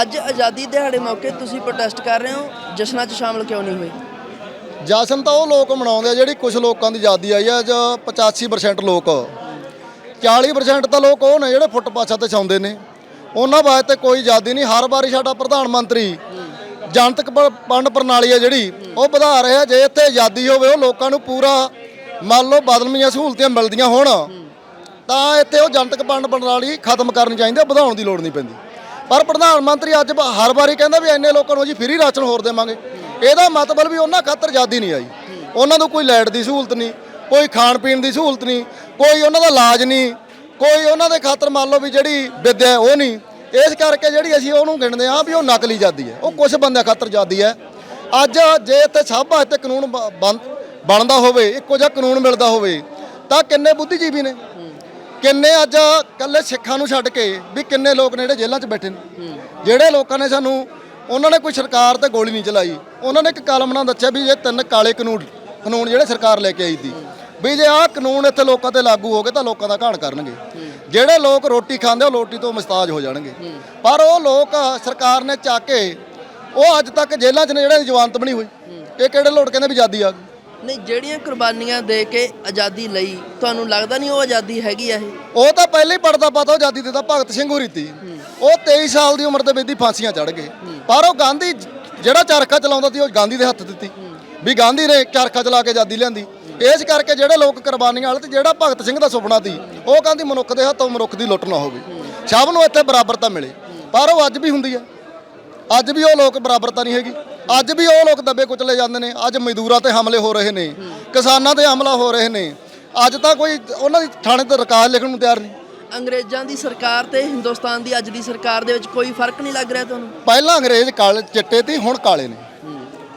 ਅੱਜ ਆਜ਼ਾਦੀ ਦਿਹਾੜੇ ਮੌਕੇ ਤੁਸੀਂ ਪ੍ਰੋਟੈਸਟ ਕਰ ਰਹੇ ਹੋ ਜਸ਼ਨਾਂ 'ਚ ਸ਼ਾਮਲ ਕਿਉਂ ਨਹੀਂ ਹੋਏ? ਜਸ਼ਨ ਤਾਂ ਉਹ ਲੋਕ ਮਨਾਉਂਦੇ ਆ ਜਿਹੜੀ ਕੁਝ ਲੋਕਾਂ ਦੀ ਆਜ਼ਾਦੀ ਆਈ ਆ ਜੋ 85% ਲੋਕ। 40% ਤਾਂ ਲੋਕ ਉਹ ਨੇ ਜਿਹੜੇ ਫੁੱਟ ਪਾਛਾ ਤੇ ਸੌਂਦੇ ਨੇ। ਉਹਨਾਂ ਵਾਸਤੇ ਕੋਈ ਆਜ਼ਾਦੀ ਨਹੀਂ। ਹਰ ਵਾਰੀ ਸਾਡਾ ਪ੍ਰਧਾਨ ਮੰਤਰੀ ਜਨਤਕ ਪ- ਵੰਡ ਪ੍ਰਣਾਲੀ ਆ ਜਿਹੜੀ ਉਹ ਵਧਾ ਰਿਹਾ। ਜੇ ਇੱਥੇ ਆਜ਼ਾਦੀ ਹੋਵੇ ਉਹ ਲੋਕਾਂ ਨੂੰ ਪੂਰਾ ਮੰਨ ਲਓ ਬਦਲਵੀਆਂ ਸਹੂਲਤਾਂ ਮਿਲਦੀਆਂ ਹੋਣ ਤਾਂ ਇੱਥੇ ਉਹ ਜਨਤਕ ਵੰਡ ਪ੍ਰਣਾਲੀ ਖਤਮ ਕਰਨੀ ਚਾਹੀਦੀ ਆ, ਵਧਾਉਣ ਦੀ ਲੋੜ ਨਹੀਂ ਪੈਂਦੀ। ਪਰ ਪ੍ਰਧਾਨ ਮੰਤਰੀ ਅੱਜ ਹਰ ਵਾਰੀ ਕਹਿੰਦਾ ਵੀ ਇੰਨੇ ਲੋਕਾਂ ਨੂੰ ਜੀ ਫ੍ਰੀ ਰਾਸ਼ਨ ਹੋਰ ਦੇਵਾਂਗੇ। ਇਹਦਾ ਮਤਲਬ ਵੀ ਉਹਨਾਂ ਖਾਤਰ ਆਜ਼ਾਦੀ ਨਹੀਂ ਆਈ। ਉਹਨਾਂ ਨੂੰ ਕੋਈ ਲਾਈਟ ਦੀ ਸਹੂਲਤ ਨਹੀਂ, ਕੋਈ ਖਾਣ ਪੀਣ ਦੀ ਸਹੂਲਤ ਨਹੀਂ, ਕੋਈ ਉਹਨਾਂ ਦਾ ਇਲਾਜ ਨਹੀਂ, ਕੋਈ ਉਹਨਾਂ ਦੇ ਖਾਤਰ ਮੰਨ ਲਓ ਵੀ ਜਿਹੜੀ ਵਿਦਿਆ ਉਹ ਨਹੀਂ। ਇਸ ਕਰਕੇ ਜਿਹੜੀ ਅਸੀਂ ਉਹਨੂੰ ਗਿਣਦੇ ਹਾਂ ਵੀ ਉਹ ਨਕਲੀ ਆਜ਼ਾਦੀ ਹੈ। ਉਹ ਕੁਝ ਬੰਦਿਆਂ ਖਾਤਰ ਆਜ਼ਾਦੀ ਹੈ। ਅੱਜ ਜੇ ਇੱਥੇ ਸਭ ਇੱਥੇ ਕਾਨੂੰਨ ਬ- ਬਣ- ਬਣਦਾ ਹੋਵੇ, ਇੱਕੋ ਜਿਹਾ ਕਾਨੂੰਨ ਮਿਲਦਾ ਹੋਵੇ, ਤਾਂ ਕਿੰਨੇ ਬੁੱਧੀਜੀਵੀ ਨੇ? ਕਿੰਨੇ ਅੱਜ ਕੱਲੇ ਸਿੱਖਾਂ ਨੂੰ ਛੱਡ ਕੇ ਵੀ ਕਿੰਨੇ ਲੋਕ ਨੇ ਜਿਹੜੇ ਜੇਲ੍ਹਾਂ 'ਚ ਬੈਠੇ ਨੇ? ਜਿਹੜੇ ਲੋਕਾਂ ਨੇ ਸਾਨੂੰ, ਉਹਨਾਂ ਨੇ ਕੋਈ ਸਰਕਾਰ ਤੇ ਗੋਲੀ ਨਹੀਂ ਚਲਾਈ। ਉਹਨਾਂ ਨੇ ਇੱਕ ਕਾਲਮ ਨਾਲ ਦੱਸਿਆ ਵੀ ਇਹ ਤਿੰਨ ਕਾਲੇ ਕਾਨੂੰਨ ਕਾਨੂੰਨ ਜਿਹੜੇ ਸਰਕਾਰ ਲੈ ਕੇ ਆਈ ਸੀ। ਵੀ ਜੇ ਆਹ ਕਾਨੂੰਨ ਇੱਥੇ ਲੋਕਾਂ ਤੇ ਲਾਗੂ ਹੋ ਗਏ ਤਾਂ ਲੋਕਾਂ ਦਾ ਘਾਣ ਕਰਨਗੇ। ਜਿਹੜੇ ਲੋਕ ਰੋਟੀ ਖਾਂਦੇ ਉਹ ਰੋਟੀ ਤੋਂ ਮਸਤਾਜ ਹੋ ਜਾਣਗੇ। ਪਰ ਉਹ ਲੋਕ ਸਰਕਾਰ ਨੇ ਚੱਕ ਕੇ, ਉਹ ਅੱਜ ਤੱਕ ਜੇਲ੍ਹਾਂ 'ਚ ਨੇ ਜਿਹੜੇ ਜਵਾਨਤ ਬਣੀ ਹੋਈ। ਇਹ ਕਿਹੜੇ ਲੋਕ ਕਹਿੰਦੇ ਵੀ ਆਜ਼ਾਦੀ ਆ ਗਈ। ਨਹੀਂ ਜਿਹੜੀਆਂ ਕੁਰਬਾਨੀਆਂ ਦੇ ਕੇ ਆਜ਼ਾਦੀ ਲਈ ਤੁਹਾਨੂੰ ਲੱਗਦਾ ਨਹੀਂ ਉਹ ਆਜ਼ਾਦੀ ਹੈਗੀ ਆ ਇਹ? ਉਹ ਤਾਂ ਪਹਿਲਾਂ ਹੀ ਪੜਦਾ ਪਤਾ ਉਹ ਆਜ਼ਾਦੀ ਦੇ ਤਾਂ ਭਗਤ ਸਿੰਘ ਹੋਰੀ ਤੀ। ਉਹ 23 ਸਾਲ ਦੀ ਉਮਰ ਦੇ ਵਿੱਚ ਹੀ ਫਾਂਸੀਆਂ ਚੜ ਗਏ। ਪਰ ਉਹ ਗਾਂਧੀ ਜਿਹੜਾ ਚਰਖਾ ਚਲਾਉਂਦਾ ਸੀ ਉਹ ਗਾਂਧੀ ਦੇ ਹੱਥ ਦਿੱਤੀ। ਵੀ ਗਾਂਧੀ ਨੇ ਚਰਖਾ ਚਲਾ ਕੇ ਆਜ਼ਾਦੀ ਲਿਆਂਦੀ। ਇਸ ਕਰਕੇ ਜਿਹੜੇ ਲੋਕ ਕੁਰਬਾਨੀਆਂ ਵਾਲੇ ਤੇ ਜਿਹੜਾ ਭਗਤ ਸਿੰਘ ਦਾ ਸੁਪਨਾ ਸੀ ਉਹ ਕਹਿੰਦੀ ਮਨੁੱਖ ਦੇ ਹੱਥੋਂ ਮਨੁੱਖ ਦੀ ਲੁੱਟ ਨਾ ਹੋਵੇ। ਸਭ ਨੂੰ ਇੱਥੇ ਬਰਾਬਰਤਾ ਮਿਲੇ। ਪਰ ਉਹ ਅੱਜ ਵੀ ਹੁੰਦੀ ਹੈ ਅੱਜ ਵੀ ਉਹ ਲੋਕ ਬਰਾਬਰਤਾ ਨਹੀਂ ਹੈਗੀ। ਅੱਜ ਵੀ ਉਹ ਲੋਕ ਦੱਬੇ ਕੁਚਲੇ ਜਾਂਦੇ ਨੇ। ਅੱਜ ਮਜ਼ਦੂਰਾਂ ਤੇ ਹਮਲੇ ਹੋ ਰਹੇ ਨੇ। ਕਿਸਾਨਾਂ ਤੇ ਹਮਲਾ ਹੋ ਰਹੇ ਨੇ। ਅੱਜ ਤਾਂ ਕੋਈ ਉਹਨਾਂ ਦੀ ਥਾਣੇ ਤੇ ਰਿਕਾਰਡ ਲਿਖਣ ਨੂੰ ਤਿਆਰ ਨਹੀਂ। ਅੰਗਰੇਜ਼ਾਂ ਦੀ ਸਰਕਾਰ ਤੇ ਹਿੰਦੁਸਤਾਨ ਦੀ ਅੱਜ ਦੀ ਸਰਕਾਰ ਦੇ ਵਿੱਚ ਕੋਈ ਫ਼ਰਕ ਨਹੀਂ ਲੱਗ ਰਿਹਾ ਤੁਹਾਨੂੰ? ਪਹਿਲਾਂ ਅੰਗਰੇਜ਼ ਕਾਲੇ ਚਿੱਟੇ ਤੇ ਹੁਣ ਕਾਲੇ ਨੇ।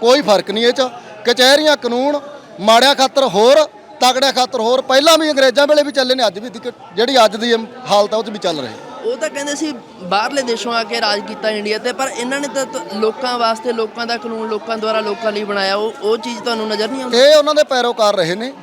ਕੋਈ ਫ਼ਰਕ ਨਹੀਂ ਇਹ ਚ। ਕਚਹਿਰੀਆਂ ਕਾਨੂੰਨ ਮਾੜਿਆਂ ਖਾਤਰ ਹੋਰ ਤਗੜਿਆਂ ਖਾਤਰ ਹੋਰ। ਪਹਿਲਾਂ ਵੀ ਅੰਗਰੇਜ਼ਾਂ ਵੇਲੇ ਵੀ ਚੱਲੇ ਨੇ। ਅੱਜ ਵੀ ਜਿਹੜੀ ਅੱਜ ਦੀ ਹਾਲਤ ਹੈ ਉਹ ਚ ਵੀ ਚੱਲ ਰਹੇ। ਉਹ ਤਾਂ ਕਹਿੰਦੇ ਸੀ ਬਾਹਰਲੇ ਦੇਸ਼ੋਂ ਆ ਕੇ ਰਾਜ ਕੀਤਾ ਇੰਡੀਆ ਤੇ, ਪਰ ਇਹਨਾਂ ਨੇ ਤਾਂ ਤ- ਲੋਕਾਂ ਵਾਸਤੇ ਲੋਕਾਂ ਦਾ ਕਾਨੂੰਨ, ਲੋਕਾਂ ਦੁਆਰਾ ਲੋਕਾਂ ਲਈ ਬਣਾਇਆ, ਉਹ ਉਹ ਚੀਜ਼ ਤੁਹਾਨੂੰ ਨਜ਼ਰ ਨਹੀਂ ਆਉਂਦੀ? ਇਹ ਉਹਨਾਂ ਦੇ ਪੈਰੋਕਾਰ ਰਹੇ ਨੇ,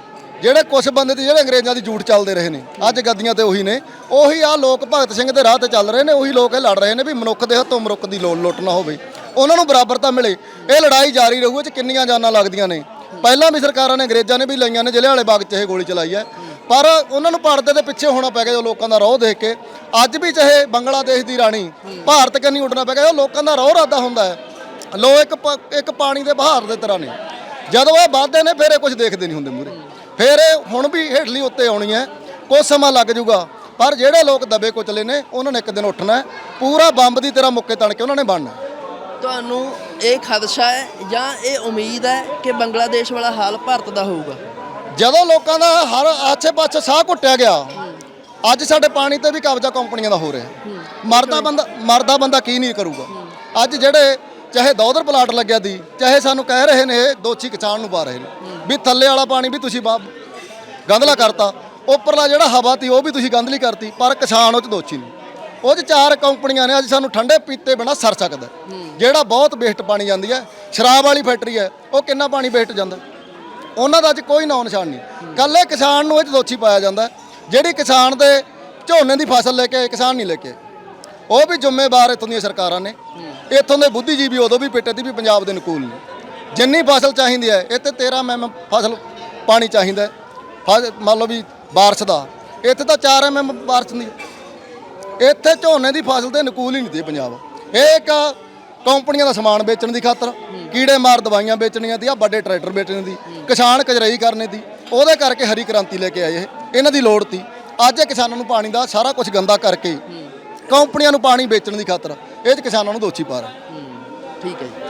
ਜਿਹੜੇ ਕੁਝ ਬੰਦੇ ਤੇ ਜਿਹੜੇ ਅੰਗਰੇਜ਼ਾਂ ਦੀ ਜੂਠ ਚੱਲਦੇ ਰਹੇ ਨੇ, ਅੱਜ ਗੱਦੀਆਂ ਤੇ ਉਹੀ ਨੇ, ਉਹੀ ਆ ਲੋਕ ਭਗਤ ਸਿੰਘ ਦੇ ਰਾਹ ਤੇ ਚੱਲ ਰਹੇ ਨੇ, ਉਹੀ ਲੋਕ ਇਹ ਲੜ ਰਹੇ ਨੇ ਵੀ ਮਨੁੱਖ ਦੇ ਹੱਥੋਂ ਮਨੁੱਖ ਦੀ ਲੋੜ ਲੁੱਟ ਨਾ ਹੋਵੇ, ਉਹਨਾਂ ਨੂੰ ਬਰਾਬਰਤਾ ਮਿਲੇ। ਇਹ ਲੜਾਈ ਜਾਰੀ ਰਹੂ, ਇਹ ਚ ਕਿੰਨੀਆਂ ਜਾਨਾਂ ਲੱਗਦੀਆਂ ਨੇ। ਪਹਿਲਾਂ ਵੀ ਸਰਕਾਰਾਂ ਨੇ, ਅੰਗਰੇਜ਼ਾਂ ਨੇ ਵੀ ਲਈਆਂ ਨੇ ਜਲਿਆਂਵਾਲੇ ਬਾਗ 'ਚ ਇਹ ਗੋਲੀ ਚਲਾਈ ਹੈ। ਪਰ ਉਹਨਾਂ ਨੂੰ ਭਾਰਤ ਦੇ ਪਿੱਛੇ ਹੋਣਾ ਪੈ ਗਿਆ ਜੋ ਲੋਕਾਂ ਦਾ ਰੋਹ ਦੇਖ ਕੇ। ਅੱਜ ਵੀ ਚਾਹੇ ਬੰਗਲਾਦੇਸ਼ ਦੀ ਰਾਣੀ, ਭਾਰਤ ਕੰਨੀ ਉੱਡਣਾ ਪੈ ਗਿਆ, ਉਹ ਲੋਕਾਂ ਦਾ ਰੋਹ ਰਾਦਾ ਹੁੰਦਾ ਹੈ। ਲੋ, ਇੱਕ ਪ- ਇੱਕ ਪਾਣੀ ਦੇ ਬਹਾਰ ਦੇ ਤਰ੍ਹਾਂ ਨੇ। ਜਦੋਂ ਇਹ ਵੱਧਦੇ ਨੇ, ਫਿਰ ਇਹ ਕੁਝ ਦੇਖਦੇ ਨਹੀਂ ਹੁੰਦੇ ਮੂਰੇ ਫਿਰ ਇਹ ਹੁਣ ਵੀ ਹੇਠਲੀ ਉੱਤੇ ਆਉਣੀ ਹੈ। ਕੁਝ ਸਮਾਂ ਲੱਗ ਜਾਊਗਾ। ਪਰ ਜਿਹੜੇ ਲੋਕ ਦਬੇ ਕੁਚਲੇ ਨੇ, ਉਹਨਾਂ ਨੇ ਇੱਕ ਦਿਨ ਉੱਠਣਾ ਪੂਰਾ ਬੰਬ ਦੀ ਤਰ੍ਹਾਂ ਮੁੱਕੇ ਤਣ ਕੇ ਉਹਨਾਂ ਨੇ ਬਣਨਾ ਤੁਹਾਨੂੰ ਇਹ ਖਦਸ਼ਾ ਹੈ ਜਾਂ ਇਹ ਉਮੀਦ ਹੈ ਕਿ ਬੰਗਲਾਦੇਸ਼ ਵਾਲਾ ਹਾਲ ਭਾਰਤ ਦਾ ਹੋਊਗਾ? ਜਦੋਂ ਲੋਕਾਂ ਦਾ ਹਰ ਆਛੇ ਪਾਛੇ ਸਾਹ ਘੁੱਟਿਆ ਗਿਆ ਅੱਜ ਸਾਡੇ ਪਾਣੀ ਤੇ ਵੀ ਕਬਜ਼ਾ ਕੰਪਨੀਆਂ ਦਾ ਹੋ ਰਿਹਾ। ਮਰਦਾ ਬੰਦਾ ਮਰਦਾ ਬੰਦਾ ਕੀ ਨਹੀਂ ਕਰੂਗਾ। ਅੱਜ ਜਿਹੜੇ ਚਾਹੇ ਦੋਦਰ ਪਲਾਟ ਲੱਗਿਆ ਦੀ ਚਾਹੇ ਸਾਨੂੰ ਕਹਿ ਰਹੇ ਨੇ ਦੋਚੀ ਕਿਸਾਨ ਨੂੰ ਪਾ ਰਹੇ ਨੇ ਵੀ ਥੱਲੇ ਵਾਲਾ ਪਾਣੀ ਵੀ ਤੁਸੀਂ ਗੰਧਲਾ ਕਰਤਾ ਉੱਪਰਲਾ ਜਿਹੜਾ ਹਵਾ ਤੀ ਉਹ ਵੀ ਤੁਸੀਂ ਗੰਧਲੀ ਕਰਤੀ ਪਰ ਕਿਸਾਨ ਉਹ ਚ ਦੋਚੀ ਨਹੀਂ ਉਹ ਚ ਚਾਰ ਕੰਪਨੀਆਂ ਨੇ ਅੱਜ ਸਾਨੂੰ ਠੰਡੇ ਪੀਤੇ ਬਿਨਾ ਸਰ ਸਕਦਾ। ਜਿਹੜਾ ਬਹੁਤ ਵੇਸਟ ਪਾਣੀ ਜਾਂਦੀ ਹੈ ਸ਼ਰਾਬ ਵਾਲੀ ਫੈਕਟਰੀ ਹੈ ਉਹ ਕਿੰਨਾ ਪਾਣੀ ਵੇਸਟ ਜਾਂਦਾ? ਉਹਨਾਂ ਦਾ ਅੱਜ ਕੋਈ ਨਾਂ ਨਿਸ਼ਾਨ ਨਹੀਂ। ਕੱਲੇ ਕਿਸਾਨ ਨੂੰ ਇਹ 'ਚ ਦੋਸ਼ੀ ਪਾਇਆ ਜਾਂਦਾ ਜਿਹੜੀ ਕਿਸਾਨ ਦੇ ਝੋਨੇ ਦੀ ਫਸਲ ਲੈ ਕੇ ਆਏ, ਕਿਸਾਨ ਨਹੀਂ ਲੈ ਕੇ ਉਹ ਵੀ ਜ਼ਿੰਮੇਵਾਰ ਇੱਥੋਂ ਦੀਆਂ ਸਰਕਾਰਾਂ ਨੇ। ਇੱਥੋਂ ਦੇ ਬੁੱਧੀਜੀਵੀ ਉਦੋਂ ਵੀ ਪਿੱਟੇ ਦੀ ਵੀ ਪੰਜਾਬ ਦੇ ਅਨੁਕੂਲ ਨੇ। ਜਿੰਨੀ ਫਸਲ ਚਾਹੀਦੀ ਹੈ ਇੱਥੇ 13 ਐਮ ਫਸਲ ਪਾਣੀ ਚਾਹੀਦਾ ਫਸ- ਮੰਨ ਲਓ ਵੀ ਬਾਰਿਸ਼ ਦਾ ਇੱਥੇ ਤਾਂ 4 ਐਮ ਬਾਰਿਸ਼ ਨਹੀਂ ਇੱਥੇ ਝੋਨੇ ਦੀ ਫਸਲ ਦੇ ਅਨੁਕੂਲ ਹੀ ਨਹੀਂ ਦੇ ਪੰਜਾਬ। ਇਹ ਇੱਕ ਕੰਪਨੀਆਂ ਦਾ ਸਮਾਨ ਵੇਚਣ ਦੀ ਖਾਤਰ ਕੀੜੇ ਮਾਰ ਦਵਾਈਆਂ ਵੇਚਣੀਆਂ ਦੀ ਆ ਵੱਡੇ ਟਰੈਕਟਰ ਵੇਚਣੇ ਦੀ ਕਿਸਾਨ ਕਜਰਾਈ ਕਰਨੇ ਦੀ ਉਹਦੇ ਕਰਕੇ ਹਰੀ ਕ੍ਰਾਂਤੀ ਲੈ ਕੇ ਆਏ ਇਹ। ਇਹਨਾਂ ਦੀ ਲੋੜ ਤੀ। ਅੱਜ ਇਹ ਕਿਸਾਨਾਂ ਨੂੰ ਪਾਣੀ ਦਾ ਸਾਰਾ ਕੁਝ ਗੰਦਾ ਕਰਕੇ ਕੰਪਨੀਆਂ ਨੂੰ ਪਾਣੀ ਵੇਚਣ ਦੀ ਖਾਤਰ ਇਹ 'ਚ ਕਿਸਾਨਾਂ ਨੂੰ ਦੋਸ਼ੀ ਪਾ ਰਹੇ ਠੀਕ ਹੈ ਜੀ।